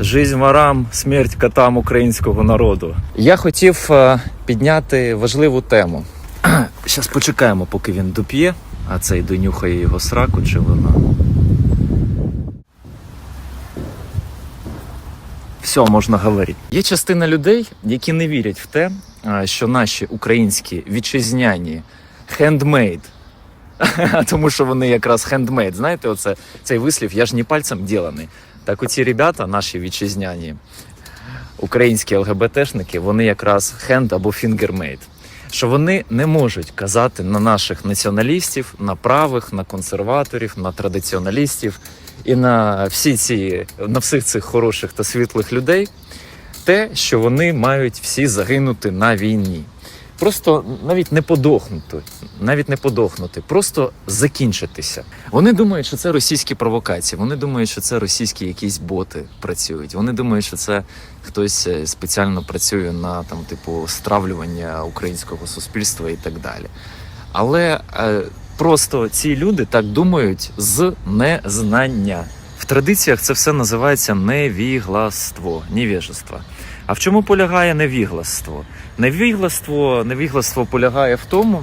Жизнь ворам, смерть котам українського народу. Я хотів е, підняти важливу тему. Зараз почекаємо, поки він доп'є, а цей донюхає його сраку чи вона. Все, можна говорити. Є частина людей, які не вірять в те, е, що наші українські вітчизняні хендмейд, тому що вони якраз хендмейд, знаєте, оце цей вислів, я ж не пальцем ділений. Так оці ребята, наші вітчизняні українські ЛГБТшники, вони якраз хенд або фінгермейд. Що вони не можуть казати на наших націоналістів, на правих, на консерваторів, на традиціоналістів і на всі ці на всіх цих хороших та світлих людей те, що вони мають всі загинути на війні. Просто навіть не подохнути, навіть не подохнути, просто закінчитися. Вони думають, що це російські провокації. Вони думають, що це російські якісь боти працюють. Вони думають, що це хтось е, спеціально працює на там, типу, стравлювання українського суспільства і так далі. Але е, просто ці люди так думають з незнання. В традиціях це все називається невігластво, невіжество. А в чому полягає невігластво? Невігластво, невігластво полягає в тому,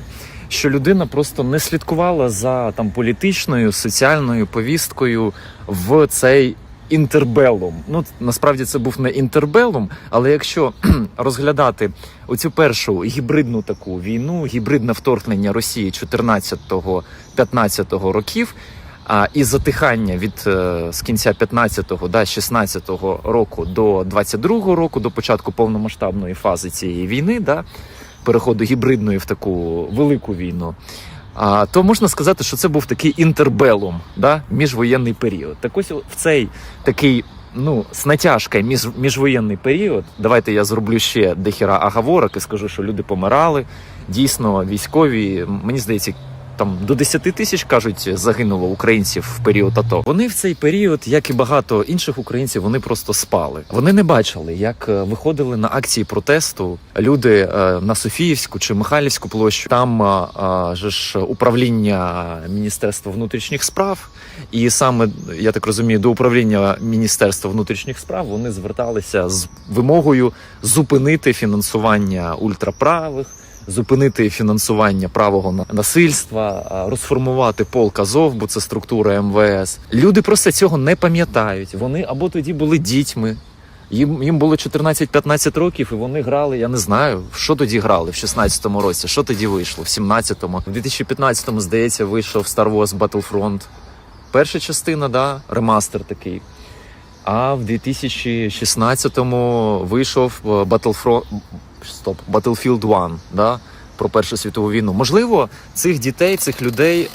що людина просто не слідкувала за там політичною, соціальною повісткою в цей інтербелум. Ну насправді це був не інтербелум, але якщо розглядати оцю першу гібридну таку війну, гібридне вторгнення Росії 14-15 років. А і затихання від е, з кінця 15-го, да, 16-го року до 22-го року, до початку повномасштабної фази цієї війни, да, переходу гібридної в таку велику війну, а, то можна сказати, що це був такий інтербелум, да, міжвоєнний період. Так ось в цей такий ну, з натяжкою між, міжвоєнний період. Давайте я зроблю ще дехіра аговорок і скажу, що люди помирали. Дійсно, військові, мені здається, там до 10 тисяч кажуть загинуло українців в період АТО. Вони в цей період, як і багато інших українців, вони просто спали. Вони не бачили, як е, виходили на акції протесту люди е, на Софіївську чи Михайлівську площу. Там е, же ж управління Міністерства внутрішніх справ, і саме я так розумію, до управління Міністерства внутрішніх справ вони зверталися з вимогою зупинити фінансування ультраправих зупинити фінансування правого насильства, розформувати полк Азов, бо це структура МВС. Люди просто цього не пам'ятають. Вони або тоді були дітьми. Їм, їм було 14-15 років, і вони грали, я не знаю, що тоді грали в 16-му році, що тоді вийшло, в 17-му. В 2015-му, здається, вийшов Star Wars Battlefront. Перша частина, да, ремастер такий. А в 2016-му вийшов е, Battlefront, стоп, Battlefield 1, да, про Першу світову війну. Можливо, цих дітей, цих людей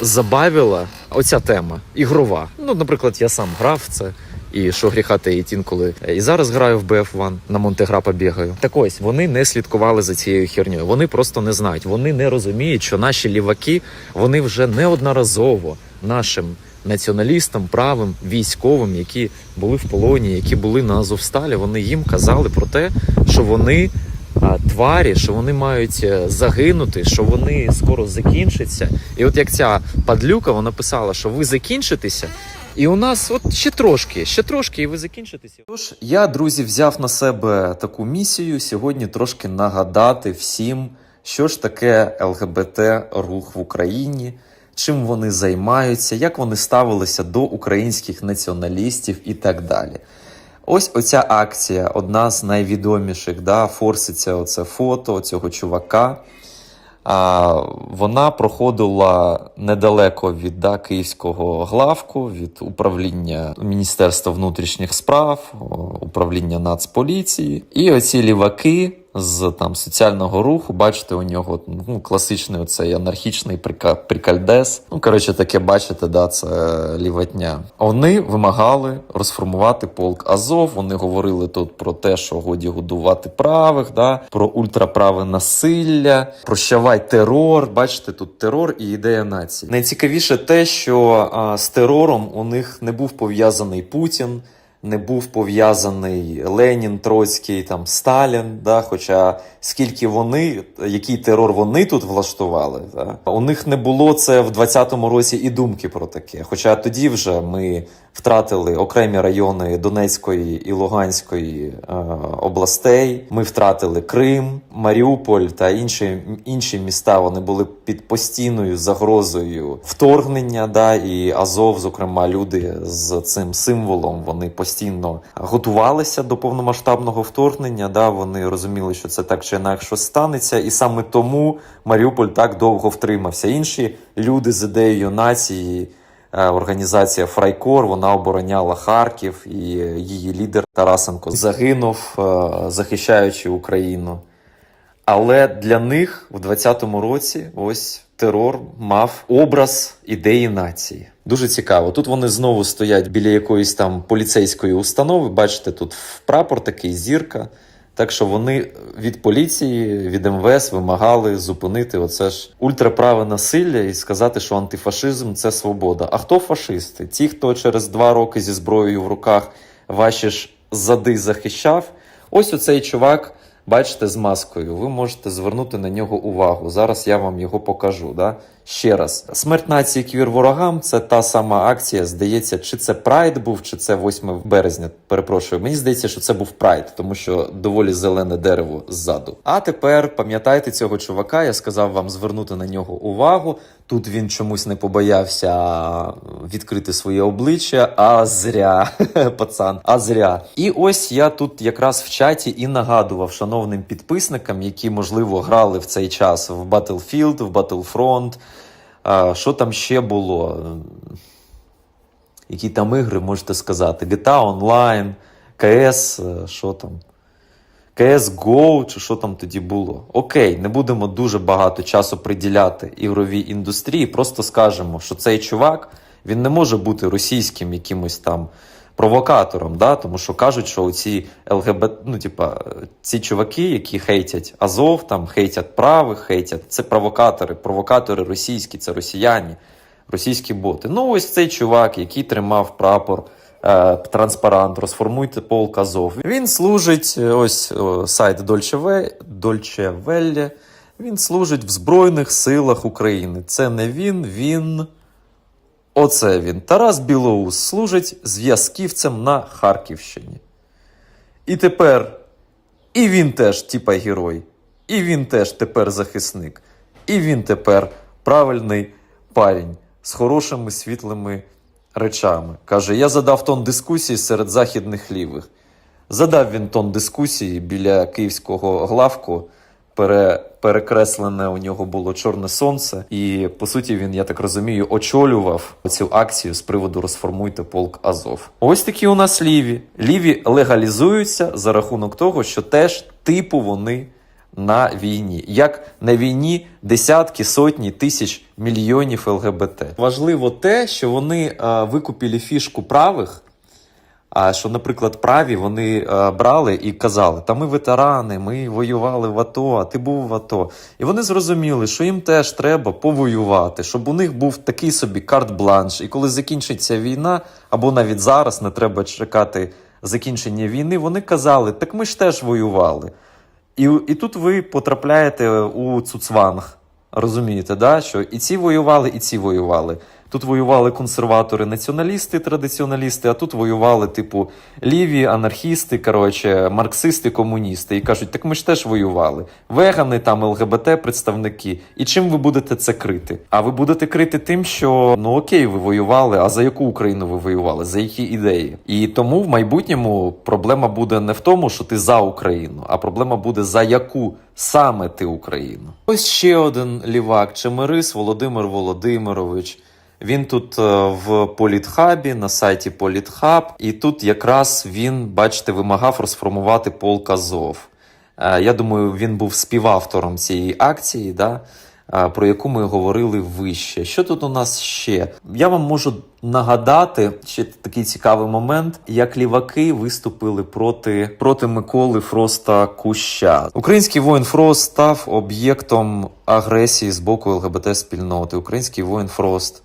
забавила оця тема ігрова. Ну, наприклад, я сам грав це. І що гріха таїть інколи. І зараз граю в BF1, на Монтеграпа бігаю. Так ось вони не слідкували за цією херньою. Вони просто не знають. Вони не розуміють, що наші ліваки вони вже неодноразово нашим націоналістам, правим, військовим, які були в полоні, які були на Азовсталі, вони їм казали про те, що вони тварі, що вони мають е, загинути, що вони скоро закінчаться. І от як ця падлюка, вона писала, що ви закінчитеся. І у нас от ще трошки, ще трошки, і ви закінчитеся. Тож я, друзі, взяв на себе таку місію сьогодні трошки нагадати всім, що ж таке ЛГБТ рух в Україні, чим вони займаються, як вони ставилися до українських націоналістів і так далі. Ось оця акція, одна з найвідоміших, да, форситься оце фото цього чувака. А, вона проходила недалеко від да, київського главку, від управління Міністерства внутрішніх справ, управління Нацполіції. І оці ліваки з там соціального руху, бачите, у нього ну, класичний оцей анархічний прика- прикальдес. Ну, коротше, таке бачите, да, це ліватня. Вони вимагали розформувати полк Азов. Вони говорили тут про те, що годі годувати правих, да, про ультраправе насилля, прощавай терор. Бачите, тут терор і ідея нації. Найцікавіше те, що а, з терором у них не був пов'язаний Путін. Не був пов'язаний Ленін, Троцький, там Сталін. Да? Хоча скільки вони, який терор вони тут влаштували, да? у них не було це в 20-му році і думки про таке. Хоча тоді вже ми втратили окремі райони Донецької і Луганської е, областей. Ми втратили Крим, Маріуполь та інші, інші міста. Вони були під постійною загрозою вторгнення. Да, і Азов, зокрема, люди з цим символом, вони постійно готувалися до повномасштабного вторгнення. Да, вони розуміли, що це так чи інакше станеться, і саме тому Маріуполь так довго втримався. Інші люди з ідеєю нації. Е, Організація Фрайкор вона обороняла Харків, і її лідер Тарасенко загинув, е, захищаючи Україну. Але для них в 20-му році ось терор мав образ ідеї нації. Дуже цікаво. Тут вони знову стоять біля якоїсь там поліцейської установи. Бачите, тут прапор такий зірка. Так що вони від поліції, від МВС вимагали зупинити оце ж ультраправе насилля і сказати, що антифашизм це свобода. А хто фашисти? Ті, хто через два роки зі зброєю в руках ваші ж зади захищав. Ось оцей чувак, бачите, з маскою. Ви можете звернути на нього увагу. Зараз я вам його покажу. Да? Ще раз, смерть нації квір ворогам це та сама акція. Здається, чи це Прайд був, чи це 8 березня. Перепрошую. Мені здається, що це був Прайд, тому що доволі зелене дерево ззаду. А тепер пам'ятайте цього чувака. Я сказав вам звернути на нього увагу. Тут він чомусь не побоявся відкрити своє обличчя. А зря, пацан, а зря. І ось я тут якраз в чаті і нагадував шановним підписникам, які можливо грали в цей час в Battlefield, в Battlefront. А, що там ще було? Які там ігри можете сказати? GTA Online, CS, е, що там? CSGO, чи що там тоді було? Окей, не будемо дуже багато часу приділяти ігровій індустрії, просто скажемо, що цей чувак він не може бути російським якимось там провокатором, да? тому що кажуть, що ці ЛГБТ, ну, типа, ці чуваки, які хейтять Азов, там хейтять правих, хейтять, це провокатори, провокатори російські, це росіяни, російські боти. Ну, ось цей чувак, який тримав прапор. е, Транспарант, розформуйте полк Азов. Він служить, е, ось о, сайт Ve- Dolce Він служить в Збройних силах України. Це не він, він. Оце він. Тарас Білоус служить зв'язківцем на Харківщині. І тепер і він теж, типа, герой, і він теж тепер захисник, і він тепер правильний парень з хорошими світлими речами. Каже: я задав тон дискусії серед західних лівих. Задав він тон дискусії біля київського главку. Пере, перекреслене у нього було чорне сонце, і по суті він, я так розумію, очолював цю акцію з приводу розформуйте полк Азов. Ось такі у нас ліві. Ліві легалізуються за рахунок того, що теж типу вони на війні. Як на війні десятки, сотні тисяч мільйонів ЛГБТ. Важливо те, що вони е, викупили фішку правих. А що, наприклад, праві вони е, брали і казали: та ми ветерани, ми воювали в АТО, а ти був в АТО. І вони зрозуміли, що їм теж треба повоювати, щоб у них був такий собі карт-бланш. І коли закінчиться війна, або навіть зараз не треба чекати закінчення війни, вони казали: так ми ж теж воювали. І, і тут ви потрапляєте у цуцванг. Розумієте, да? що і ці воювали, і ці воювали. Тут воювали консерватори, націоналісти, традиціоналісти, а тут воювали, типу, ліві, анархісти, коротше, марксисти, комуністи. І кажуть, так ми ж теж воювали. Вегани, там ЛГБТ представники. І чим ви будете це крити? А ви будете крити тим, що ну окей, ви воювали, а за яку Україну ви воювали? За які ідеї? І тому в майбутньому проблема буде не в тому, що ти за Україну, а проблема буде за яку саме ти Україну. Ось ще один лівак, Чемерис Володимир Володимирович. Він тут е, в Політхабі на сайті Політхаб, і тут якраз він, бачите, вимагав розформувати полк Азов. Е, Я думаю, він був співавтором цієї акції, да, е, про яку ми говорили вище. Що тут у нас ще? Я вам можу нагадати ще такий цікавий момент, як ліваки виступили проти, проти Миколи Фроста Куща. Український воїн Фрост став об'єктом агресії з боку ЛГБТ спільноти. Український воїн Фрост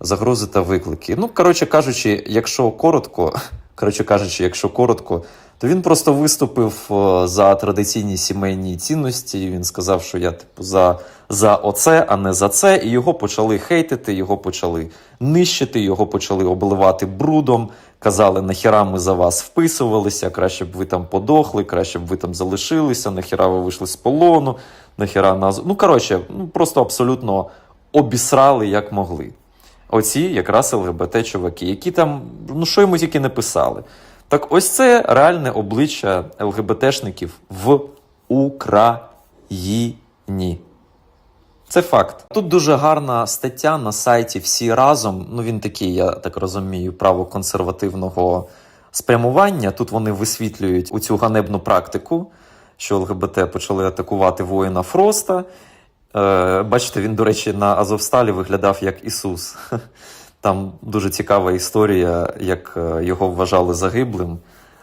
загрози та виклики. Ну, коротше кажучи, якщо коротко, Коротше кажучи, якщо коротко, то він просто виступив е, за традиційні сімейні цінності. Він сказав, що я типу за, за оце, а не за це. І його почали хейтити, його почали нищити, його почали обливати брудом. Казали, нахіра ми за вас вписувалися, краще б ви там подохли, краще б ви там залишилися, нахіра ви вийшли з полону, нахіра нас. Ну, коротше, ну просто абсолютно обісрали як могли. Оці якраз ЛГБТ-чуваки, які там, ну що йому тільки не писали. Так ось це реальне обличчя ЛГБТшників в Україні. Це факт. Тут дуже гарна стаття на сайті всі разом. Ну він такий, я так розумію, правоконсервативного спрямування. Тут вони висвітлюють у цю ганебну практику, що ЛГБТ почали атакувати воїна Фроста. Е, бачите, він, до речі, на Азовсталі виглядав як Ісус. Там дуже цікава історія, як е, його вважали загиблим,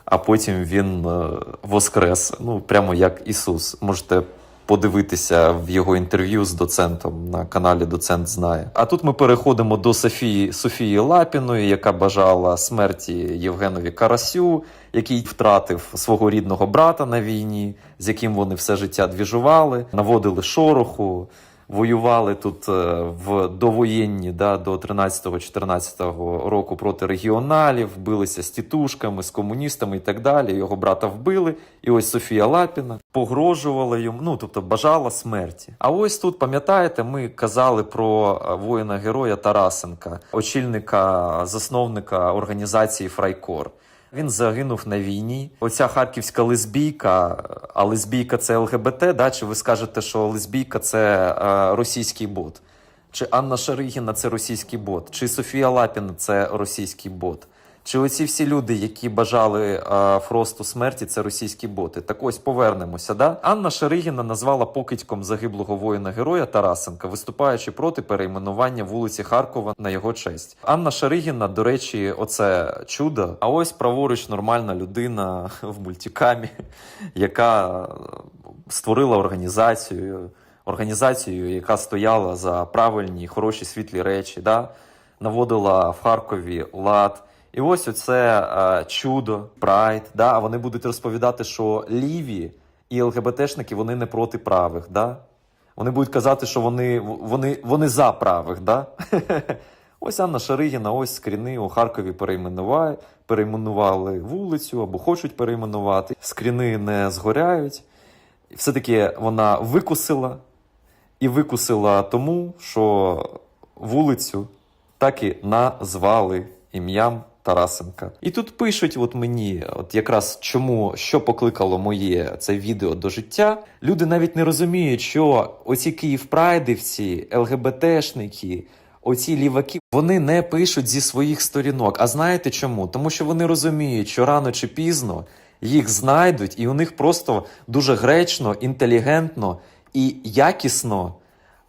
а потім він е, воскрес. Ну, прямо як Ісус. Можете подивитися в його інтерв'ю з доцентом на каналі Доцент знає. А тут ми переходимо до Софії Софії Лапіної, яка бажала смерті Євгенові Карасю, який втратив свого рідного брата на війні, з яким вони все життя двіжували, наводили шороху. Воювали тут е, в довоєнні да, до 13-14 року проти регіоналів, билися з тітушками, з комуністами і так далі. Його брата вбили. І ось Софія Лапіна погрожувала йому, ну тобто бажала смерті. А ось тут, пам'ятаєте, ми казали про е, воїна-героя Тарасенка, очільника, засновника організації Фрайкор. Він загинув на війні. Оця харківська лесбійка, а лесбійка це ЛГБТ, да? чи ви скажете, що лесбійка це е, російський бот? Чи Анна Шаригіна це російський бот? Чи Софія Лапіна це російський бот? Чи оці всі люди, які бажали е, Фросту смерті, це російські боти? Так ось повернемося. Да? Анна Шаригіна назвала покидьком загиблого воїна-героя Тарасенка, виступаючи проти перейменування вулиці Харкова на його честь. Анна Шаригіна, до речі, оце чудо. А ось праворуч нормальна людина в мультикамі, яка створила організацію, організацію, яка стояла за правильні, хороші світлі речі. Да? Наводила в Харкові лад. І ось оце е, чудо, прайд. Да? А вони будуть розповідати, що ліві і ЛГБТшники вони не проти правих. Да? Вони будуть казати, що вони, вони, вони за правих. Да? Ось Анна Шаригіна, ось скріни у Харкові перейменували, перейменували вулицю або хочуть перейменувати. Скріни не згоряють. Все-таки вона викусила і викусила тому, що вулицю так і назвали ім'ям Тарасенка. І тут пишуть от мені, от якраз чому що покликало моє це відео до життя. Люди навіть не розуміють, що оці Київпрайдівці, ЛГБТшники, оці ліваки, вони не пишуть зі своїх сторінок. А знаєте чому? Тому що вони розуміють, що рано чи пізно їх знайдуть, і у них просто дуже гречно, інтелігентно і якісно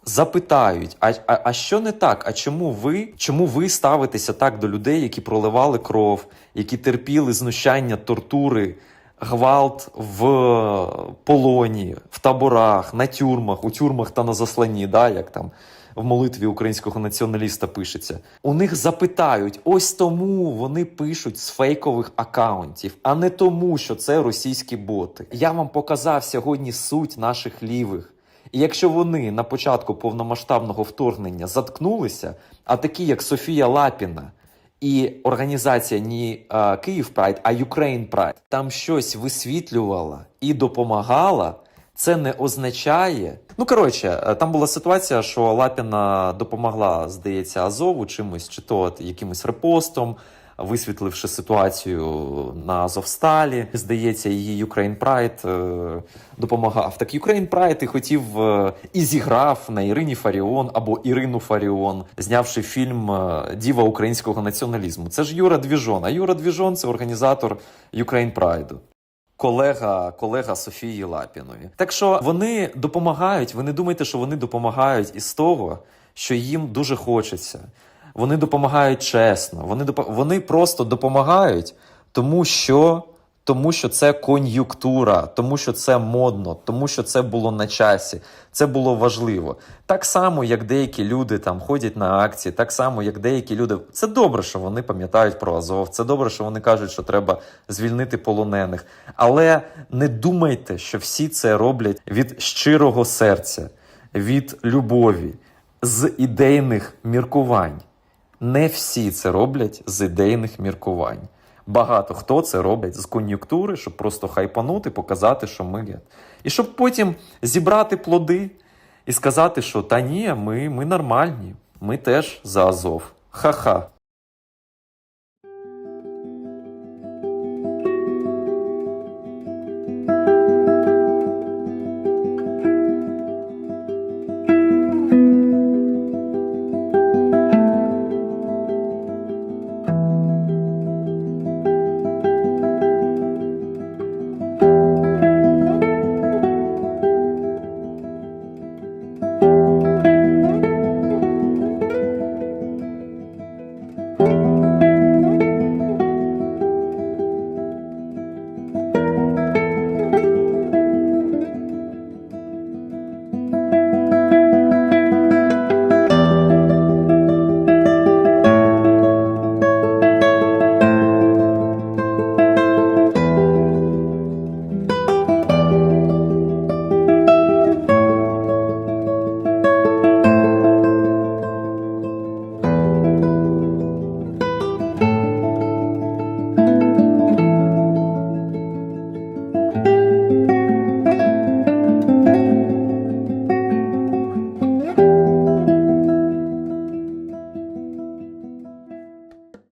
запитають: а, а, а що не так? А чому ви чому ви ставитеся так до людей, які проливали кров, які терпіли знущання, тортури, гвалт в полоні, в таборах, на тюрмах, у тюрмах та на засланні, да, як там в молитві українського націоналіста пишеться. У них запитають: ось тому вони пишуть з фейкових акаунтів, а не тому, що це російські боти. Я вам показав сьогодні суть наших лівих. І якщо вони на початку повномасштабного вторгнення заткнулися, а такі як Софія Лапіна і організація не Київ Прайд, а Ukraine Pride, там щось висвітлювала і допомагала, це не означає. Ну коротше, е, там була ситуація, що Лапіна допомогла, здається, Азову чимось, чи то якимось репостом. Висвітливши ситуацію на Азовсталі, здається, її Ukraine Pride е, допомагав. Так Ukraine Pride і хотів е, і зіграв на Ірині Фаріон або Ірину Фаріон, знявши фільм е, Діва українського націоналізму. Це ж Юра Двіжон. А Юра Двіжон це організатор Ukraine Pride. Колега, колега Софії Лапіної. Так що вони допомагають. Ви не думайте, що вони допомагають із того, що їм дуже хочеться. Вони допомагають чесно. Вони доп... вони просто допомагають, тому що тому що це кон'юнктура, тому що це модно, тому що це було на часі, це було важливо. Так само, як деякі люди там ходять на акції, так само, як деякі люди. Це добре, що вони пам'ятають про Азов. Це добре, що вони кажуть, що треба звільнити полонених. Але не думайте, що всі це роблять від щирого серця, від любові, з ідейних міркувань. Не всі це роблять з ідейних міркувань. Багато хто це робить з кон'юнктури, щоб просто хайпанути, показати, що ми є. І щоб потім зібрати плоди і сказати, що та ні, ми, ми нормальні, ми теж за Азов. Ха-ха.